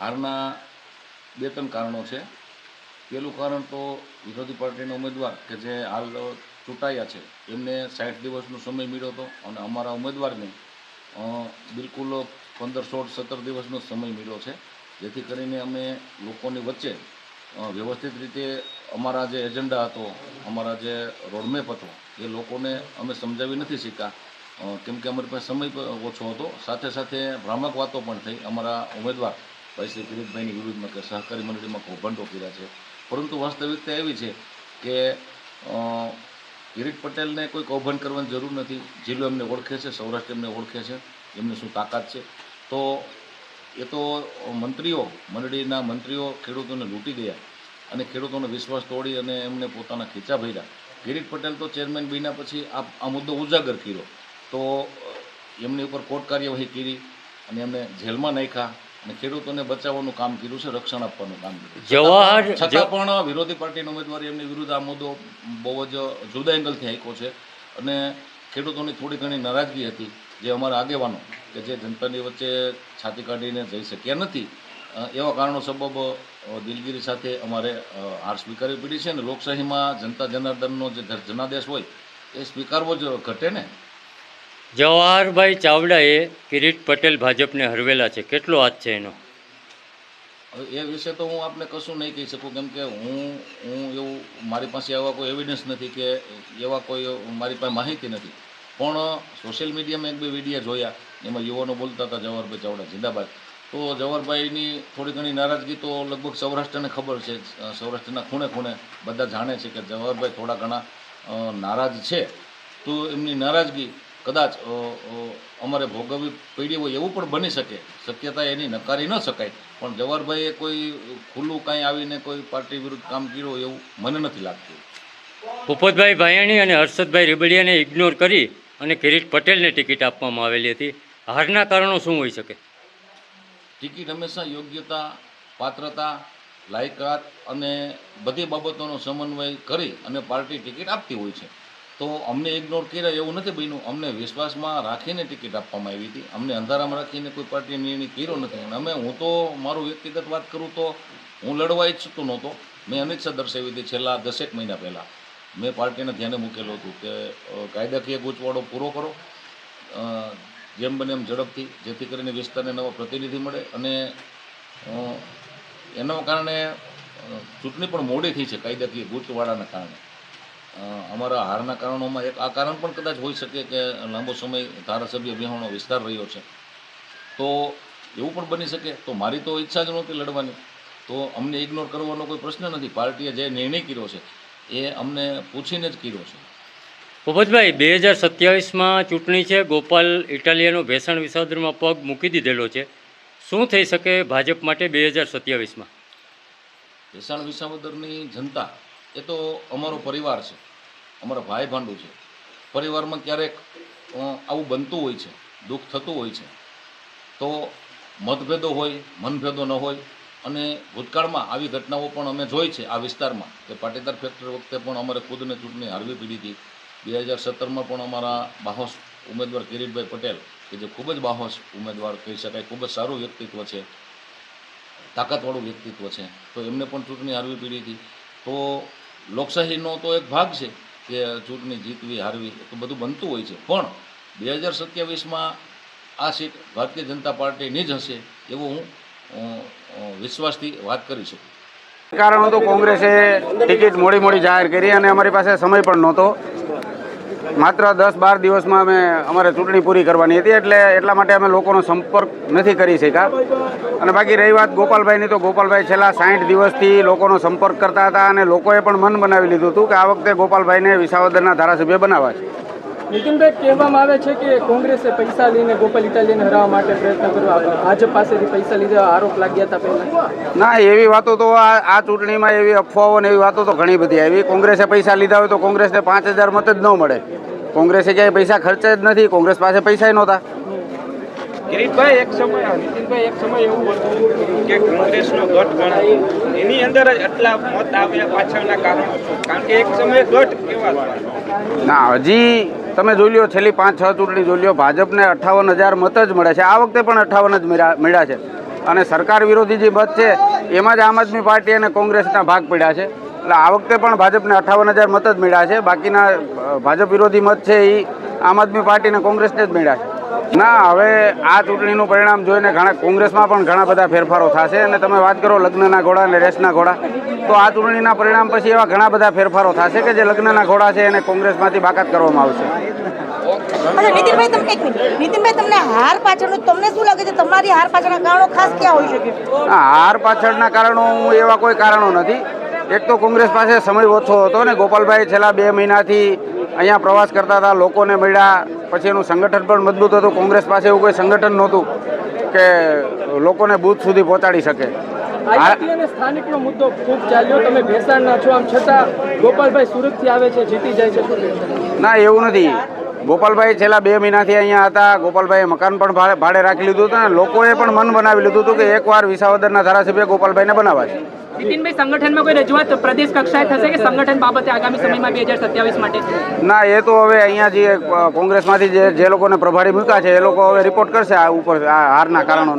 હારના બે ત્રણ કારણો છે. પહેલું કારણ તો વિરોધી પાર્ટીના ઉમેદવાર કે જે હાલ ચૂંટાયા છે એમને સાઠ દિવસનો સમય મળ્યો હતો અને અમારા ઉમેદવારને બિલકુલ પંદર સોળ સત્તર દિવસનો સમય મળ્યો છે. જેથી કરીને અમે લોકોની વચ્ચે વ્યવસ્થિત રીતે અમારા જે એજન્ડા હતો અમારા જે રોડમેપ હતો એ લોકોને અમે સમજાવી નથી અ, કેમ કે અમારી પાસે સમય ઓછો હતો. સાથે સાથે ભ્રામક વાતો પણ થઈ અમારા ઉમેદવાર શ્રી કિરીટભાઈની વિરુદ્ધમાં કે સહકારી મંડળીમાં કૌભાંડો કર્યા છે. પરંતુ વાસ્તવિકતા એવી છે કે કિરીટ પટેલને કોઈ કૌભાંડ કરવાની જરૂર નથી. જિલ્લો એમને ઓળખે છે, સૌરાષ્ટ્ર એમને ઓળખે છે, એમને શું તાકાત છે? તો એ તો મંત્રીઓ, મંડળીના મંત્રીઓ ખેડૂતોને લૂંટી ગયા અને ખેડૂતોનો વિશ્વાસ તોડી અને એમને પોતાના ખીચા ભર્યા. કિરીટ પટેલ તો ચેરમેન બન્યા પછી આ આ મુદ્દો ઉજાગર કર્યો. તો એમની ઉપર કોર્ટ કાર્યવાહી કરી અને એમને જેલમાં નાખ્યા. અને ખેડૂતોને બચાવવાનું કામ કર્યું છે રક્ષણ આપવાનું કામ કર્યું જવાહર છતાં પણ વિરોધી પાર્ટીના ઉમેદવારે એમની વિરુદ્ધ આ મુદ્દો બહુ જ જુદા એંગલથી હાંક્યો છે. અને ખેડૂતોની થોડી ઘણી નારાજગી હતી જે અમારા આગેવાનો કે જે જનતાની વચ્ચે છાતી કાઢીને જઈ શક્યા નથી એવા કારણો સબબ દિલગીરી સાથે અમારે હાર સ્વીકારવી પડી છે. અને લોકશાહીમાં જનતા જનાર્દનનો જે જનાદેશ હોય એ સ્વીકારવો જ ઘટે ને? જવાહરભાઈ ચાવડાએ કિરીટ પટેલ ભાજપને હરવેલા છે. કેટલો હાથ છે એનો? એ વિશે તો હું આપને કશું નહીં કહી શકું, કેમ કે હું હું એવું, મારી પાસે એવા કોઈ એવિડન્સ નથી કે એવા કોઈ, મારી પાસે માહિતી નથી. પણ સોશિયલ મીડિયામાં એક બે વિડીયા જોયા, એમાં યુવાનો બોલતા હતા જવાહરભાઈ ચાવડા, જિંદાબાદ. તો જવાહરભાઈની થોડી ઘણી નારાજગી તો લગભગ સૌરાષ્ટ્રને ખબર છે. સૌરાષ્ટ્રના ખૂણે ખૂણે બધા જાણે છે કે જવાહરભાઈ થોડા ઘણા નારાજ છે. તો એમની નારાજગી કદાચ અમારે ભોગવવી પડી હોય એવું પણ બની શકે. શક્યતા એની નકારી ન શકાય. પણ જવાહરભાઈએ કોઈ ખુલ્લું કાંઈ આવીને કોઈ પાર્ટી વિરુદ્ધ કામ કર્યું એવું મને નથી લાગતું. ભૂપતભાઈ ભાયાણી અને હર્ષદભાઈ રેબડિયાને ઇગ્નોર કરી અને કિરીટ પટેલને ટિકિટ આપવામાં આવેલી હતી. હારના કારણો શું હોઈ શકે? ટિકિટ હંમેશા યોગ્યતા પાત્રતા લાયકાત અને બધી બાબતોનો સમન્વય કરી અને પાર્ટી ટિકિટ આપતી હોય છે. તો અમને ઇગ્નોર કર્યા એવું નથી બન્યું. અમને વિશ્વાસમાં રાખીને ટિકિટ આપવામાં આવી હતી. અમને અંધારામાં રાખીને કોઈ પાર્ટીએ નિર્ણય કર્યો નથી. અને અમે, હું તો મારું વ્યક્તિગત વાત કરું તો હું લડવા ઈચ્છતો નહોતો. મેં અનિચ્છા દર્શાવી હતી છેલ્લા દસેક મહિના પહેલાં. મેં પાર્ટીને ધ્યાને મૂકેલું હતું કે કાયદાકીય ગૂંચવાડો પૂરો કરો. જેમ બને એમ ઝડપથી, જેથી કરીને વિસ્તારને નવા પ્રતિનિધિ મળે અને એના કારણે ચૂંટણી પણ મોડી થઈ છે કાયદાકીય ગૂંચવાડાના કારણે. અમારા હારના કારણોમાં એક આ કારણ પણ કદાચ હોઈ શકે કે લાંબો સમય ધારાસભ્ય વિહોણો વિસ્તાર રહ્યો છે. તો એવું પણ બની શકે? તો મારી તો ઈચ્છા જ નહોતી લડવાની. તો અમને ઇગ્નોર કરવાનો કોઈ પ્રશ્ન નથી. પાર્ટીએ જે નિર્ણય કર્યો છે એ અમને પૂછીને જ કર્યો છે. ભૂપતભાઈ બે હજાર સત્યાવીસમાં ચૂંટણી છે. ગોપાલ ઇટાલિયાનો ભેસણ વિસાદરમાં પગ મૂકી દીધેલો છે. શું થઈ શકે ભાજપ માટે બે હજાર સત્યાવીસમાં? ભેસાણ વિસાવદરની જનતા એ તો અમારો પરિવાર છે. અમારા ભાઈ ભાંડુ છે. પરિવારમાં ક્યારેક આવું બનતું હોય છે, દુઃખ થતું હોય છે. તો મતભેદો હોય, મનભેદો ન હોય અને ભૂતકાળમાં આવી ઘટનાઓ પણ અમે જોઈ છે આ વિસ્તારમાં કે પાટીદાર ફેક્ટરી વખતે પણ અમારે ખુદને ચૂંટણી હારવી પડી હતી. બે હજાર સત્તરમાં પણ અમારા બાહોશ ઉમેદવાર કિરીટભાઈ પટેલ, કે જે ખૂબ જ બાહોશ ઉમેદવાર કહી શકાય, ખૂબ જ સારું વ્યક્તિત્વ છે, તાકાતવાળું વ્યક્તિત્વ છે, તો એમને પણ ચૂંટણી હારવી પડી હતી. તો લોકશાહીનો તો એક ભાગ છે કે ચૂંટણી જીતવી, હારવી તો બધું બનતું હોય છે. પણ બે હજાર સત્યાવીસમાં આ સીટ ભારતીય જનતા પાર્ટીની જ હશે એવો હું વિશ્વાસથી વાત કરી શકું. કારણ હતું કોંગ્રેસે ટિકિટ મોડી મોડી જાહેર કરી અને અમારી પાસે સમય પણ નહોતો. માત્ર દસ બાર દિવસમાં અમે અમારે ચૂંટણી પૂરી કરવાની હતી એટલે એટલા માટે અમે લોકોનો સંપર્ક નથી કરી શક્યા. અને બાકી રહી વાત ગોપાલભાઈની તો ગોપાલભાઈ છેલ્લા સાઠ દિવસથી લોકોનો સંપર્ક કરતા હતા અને લોકોએ પણ મન બનાવી લીધું હતું કે આ વખતે ગોપાલભાઈને વિસાવદરના ધારાસભ્ય બનાવવા છે. નીતિનભાઈ કહેવામાં આવે છે કે કોંગ્રેસે પૈસા લઈને ગોપાલ ઇટાલિયાને હરાવવા માટે પ્રયત્ન કર્યો ભાજપ પાસેથી પૈસા લીધા આરોપ લાગ્યા હતા પહેલા. ના એવી વાતો તો આ આ ચૂંટણીમાં એવી અફવાઓ ને એવી વાતો તો ઘણી બધી આવી. કોંગ્રેસે પૈસા લીધા હોય તો કોંગ્રેસને પાંચ હજાર મત જ ન મળે. કોંગ્રેસે ક્યાંય પૈસા ખર્ચે જ નથી કોંગ્રેસ પાસે પૈસા નહોતા. કિરીટભાઈ એક સમય નીતિનભાઈ એક સમય એવું હતું કે કોંગ્રેસનો ગઢ ગણાય એની અંદર જ આટલા મત આવ્યા પાછળના કારણો કારણ કે એક સમયે ગઢ કેવા ના હજી તમે જોઈ લો છેલ્લી પાંચ છ ચૂંટણી જોઈ લ્યો ભાજપને અઠ્ઠાવન હજાર મત જ મળે છે. આ વખતે પણ અઠ્ઠાવન જ મળ્યા છે. અને સરકાર વિરોધી જે મત છે એમાં જ આમ આદમી પાર્ટી અને કોંગ્રેસના ભાગ પડ્યા છે. એટલે આ વખતે પણ ભાજપને અઠાવન હજાર મત જ મળ્યા છે. બાકીના ભાજપ વિરોધી મત છે એ આમ આદમી પાર્ટી અને કોંગ્રેસને જ મળ્યા છે. ના હવે આ ચૂંટણીનું પરિણામ જોઈને ઘણા કોંગ્રેસમાં પણ ઘણા બધા ફેરફારો થશે અને તમે વાત કરો લગ્નના ઘોડા અને રેસના ઘોડા તો આ ચૂંટણીના પરિણામ પછી એવા ઘણા બધા ફેરફારો થશે કે જે લગ્નના ઘોડા છે એને કોંગ્રેસમાંથી બાકાત કરવામાં આવશે. નીતિનભાઈ તમે એક મિનિટ. નીતિનભાઈ તમને હાર પાછળનું તમને શું લાગે છે? તમારી હાર પાછળના કારણો ખાસ ક્યાં હોઈ શકે? હા હાર પાછળના કારણો હું એવા કોઈ કારણો નથી. એક તો કોંગ્રેસ પાસે સમય ઓછો હતો ને ગોપાલભાઈ છેલ્લા બે મહિનાથી અહીંયા પ્રવાસ કરતા હતા લોકોને મળ્યા. પછી એનું સંગઠન પણ મજબૂત હતું. કોંગ્રેસ પાસે એવું કોઈ સંગઠન નહોતું કે લોકોને બૂથ સુધી પહોંચાડી શકે. હા. આઈટી અને સ્થાનિકનો મુદ્દો ખૂબ ચાલ્યો. તમે ભેસાણના છો આમ છતાં ગોપાલભાઈ સુરતથી આવે છે જીતી જાય છે ના એવું નથી. ગોપાલભાઈ છેલ્લા બે મહિનાથી અહીંયા હતા. ગોપાલભાઈએ મકાન પણ ભાડે ભાડે રાખી લીધું હતું અને લોકોએ પણ મન બનાવી લીધું હતું કે એકવાર વિસાવદરના ધારાસભ્ય ગોપાલભાઈને બનાવવા છે નીતિનભાઈ, સંગઠનમાં કોઈ રજૂઆત પ્રદેશ કક્ષાએ થશે કે સંગઠન બાબતે આગામી સમયમાં બે સત્યાવીસ માટે? ના, એ તો હવે અહીંયા જે કોંગ્રેસમાંથી જે જે લોકોને પ્રભારી મૂક્યા છે, એ લોકો હવે રિપોર્ટ કરશે આ ઉપર, આ હારના કારણોનો.